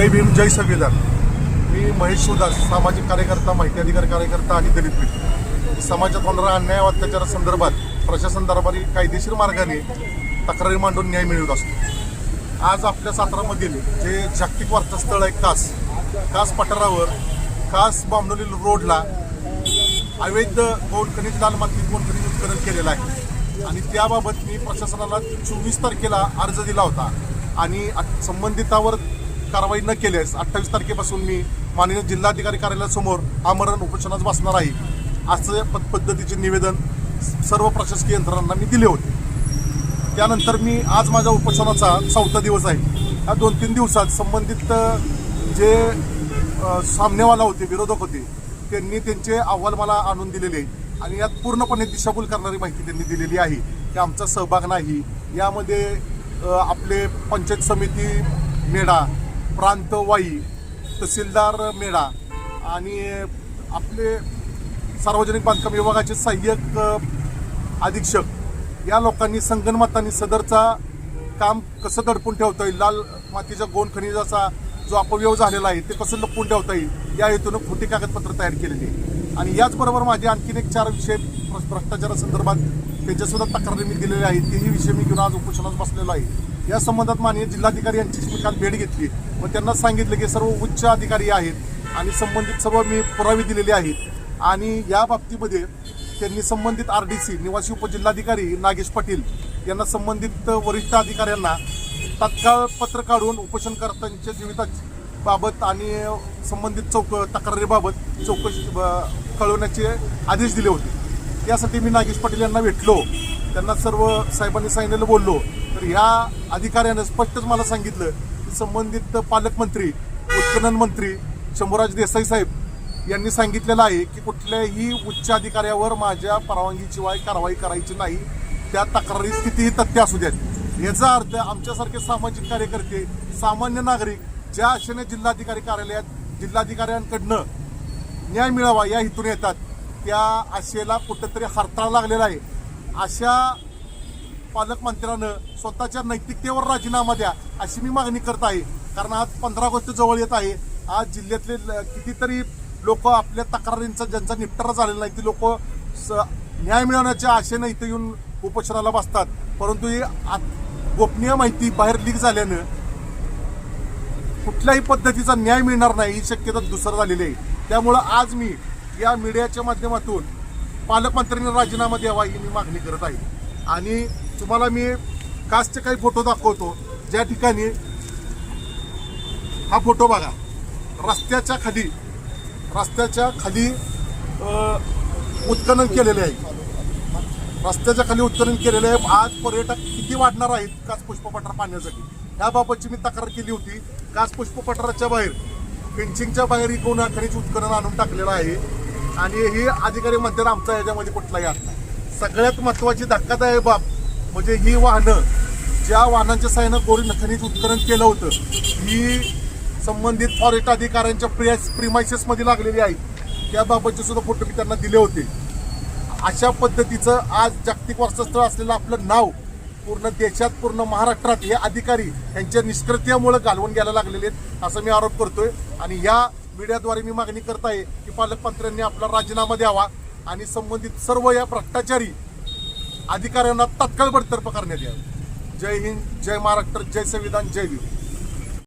जय संविधान. मी महेश सुदास सामाजिक कार्यकर्ता माहिती अधिकार कार्यकर्ता आणि दलित पीठ समाजात होणारा अन्याय अत्याचारा अत्याचारासंदर्भात प्रशासन दरबारी कायदेशीर मार्गाने तक्रारी मांडून न्याय मिळवत असतो. आज आपल्या सातारामधील जे जागतिक वार्तास्थळ आहे कास कास पठारावर कास बामणोली रोडला अवैध गोड खनिज लाल मातीत गोड खनिज उत्खनन केलेलं आहे. आणि त्याबाबत मी प्रशासनाला चोवीस तारखेला अर्ज दिला होता. आणि संबंधितावर कारवाई न केल्यास अठ्ठावीस तारखेपासून मी माननीय जिल्हाधिकारी कार्यालयासमोर आमरण उपोषणास बसणार आहे असं पद पद्धतीचे निवेदन सर्व प्रशासकीय यंत्रणांना मी दिले होते. त्यानंतर मी आज माझ्या उपोषणाचा चौथा दिवस आहे. या दोन तीन दिवसात संबंधित जे सामनेवाला होते विरोधक होते त्यांनी त्यांचे अहवाल मला आणून दिलेले आणि यात पूर्णपणे दिशाभूल करणारी माहिती त्यांनी दिलेली आहे की आमचा सहभाग नाही. यामध्ये आपले पंचायत समिती मेढा प्रांत वाई तहसीलदार मेढा आणि आपले सार्वजनिक बांधकाम विभागाचे सहाय्यक अधीक्षक. या लोकांनी संगणमतांनी सदरचा काम कसं दडपून ठेवता येईल? लाल मातीच्या गोण खनिजाचा जो अपव्यव झालेला आहे ते कसं लपवून ठेवता येईल? या हेतूनं खोटी कागदपत्र तयार केलेली आहे आणि याचबरोबर माझे आणखीन एक चार विषय भ्रष्टाचारासंदर्भात त्यांच्यासुद्धा तक्रारी मी दिलेल्या आहेत. तेही विषय मी घेऊन आज उपोषणात बसलेलो आहे. या संबंधात माननीय जिल्हाधिकारी यांची मी काल भेट घेतली. व त्यांना सांगितलं की सर्व उच्च अधिकारी आहेत आणि संबंधित सर्व मी पुरावे दिलेले आहेत. आणि या बाबतीमध्ये त्यांनी संबंधित आर डी सी निवासी उपजिल्हाधिकारी नागेश पाटील यांना संबंधित वरिष्ठ अधिकाऱ्यांना तात्काळ पत्र काढून उपोषणकर्त्यांच्या जीविता बाबत आणि संबंधित चौक तक्रारीबाबत चौकशी ब- कळवण्याचे आदेश दिले होते. यासाठी मी नागेश पाटील यांना भेटलो. त्यांना सर्व साहेबांनी सांगितलेलं बोललो. तर ह्या अधिकाऱ्यानं स्पष्टच मला सांगितलं की संबंधित पालकमंत्री उत्खनन मंत्री शंभूराज देसाई साहेब यांनी सांगितलेलं आहे की कुठल्याही उच्च अधिकाऱ्यावर माझ्या परवानगीशिवाय कारवाई करायची नाही. त्या तक्रारीत कितीही तथ्य असू द्यात. याचा अर्थ आमच्यासारखे सामाजिक कार्यकर्ते सामान्य नागरिक ज्या आशेने जिल्हाधिकारी कार्यालयात जिल्हाधिकाऱ्यांकडनं न्याय मिळावा या हेतून येतात त्या आशेला कुठंतरी हरताळ लागलेला आहे. अशा पालकमंत्र्यानं स्वतःच्या नैतिकतेवर राजीनामा द्या अशी मी मागणी करत आहे. कारण आज पंधरा ऑगस्ट जवळ येत आहे. आज जिल्ह्यातले ल- कितीतरी लोक आपल्या तक्रारींचा ज्यांचा निपटारा झालेला नाही ती लोक न्याय मिळवण्याच्या आशेनं इथं येऊन उपोषणाला बसतात. परंतु ही गोपनीय माहिती बाहेर लीक झाल्यानं कुठल्याही पद्धतीचा न्याय मिळणार नाही ही शक्यता दुसरं झालेली आहे. त्यामुळं आज मी या मीडियाच्या माध्यमातून पालकमंत्र्यांनी राजीनामा द्यावा ही मी मागणी करत आहे. आणि तुम्हाला मी कासचे काही फोटो दाखवतो. ज्या ठिकाणी हा फोटो बघा. रस्त्याच्या खाली रस्त्याच्या खाली उत्खनन केलेले आहे. रस्त्याच्या खाली उत्खनन केलेले आहे. आज पर्यटक किती वाढणार आहेत काच पुष्पपठार पाहण्यासाठी? याबाबतची मी तक्रार केली होती. काच पुष्पपठाराच्या बाहेर फेन्सिंगच्या बाहेर कोण खनिज उत्खनन आणून टाकलेलं आहे. आणि ही अधिकारी म्हणतात आमचा याच्यामध्ये कुठलाही हात नाही. सगळ्यात महत्वाची धक्कादायक बाब म्हणजे ही वाहनं ज्या वाहनांच्या साहाय्यानं गोरी खनिज उत्खनन केलं होतं ही संबंधित फॉरेस्ट अधिकाऱ्यांच्या प्रियास प्रिमायसेसमध्ये लागलेली आहे. त्याबाबतचे सुद्धा फोटो मी त्यांना दिले होते. अशा पद्धतीचं आज जागतिक वारसास्थळ असलेलं आपलं नाव पूर्ण देशात पूर्ण महाराष्ट्रात हे अधिकारी यांच्या निष्क्रियतेमुळे घालवून घ्यायला लागलेले आहेत असं मी आरोप करतोय. आणि या मीडियाद्वारे मी मागणी करत आहे की पालकमंत्र्यांनी आपला राजीनामा द्यावा आणि संबंधित सर्व या भ्रष्टाचारी अधिकाऱ्यांना तत्काळ बडतर्फ करण्यात यावं. जय हिंद जय महाराष्ट्र जय संविधान जय भीम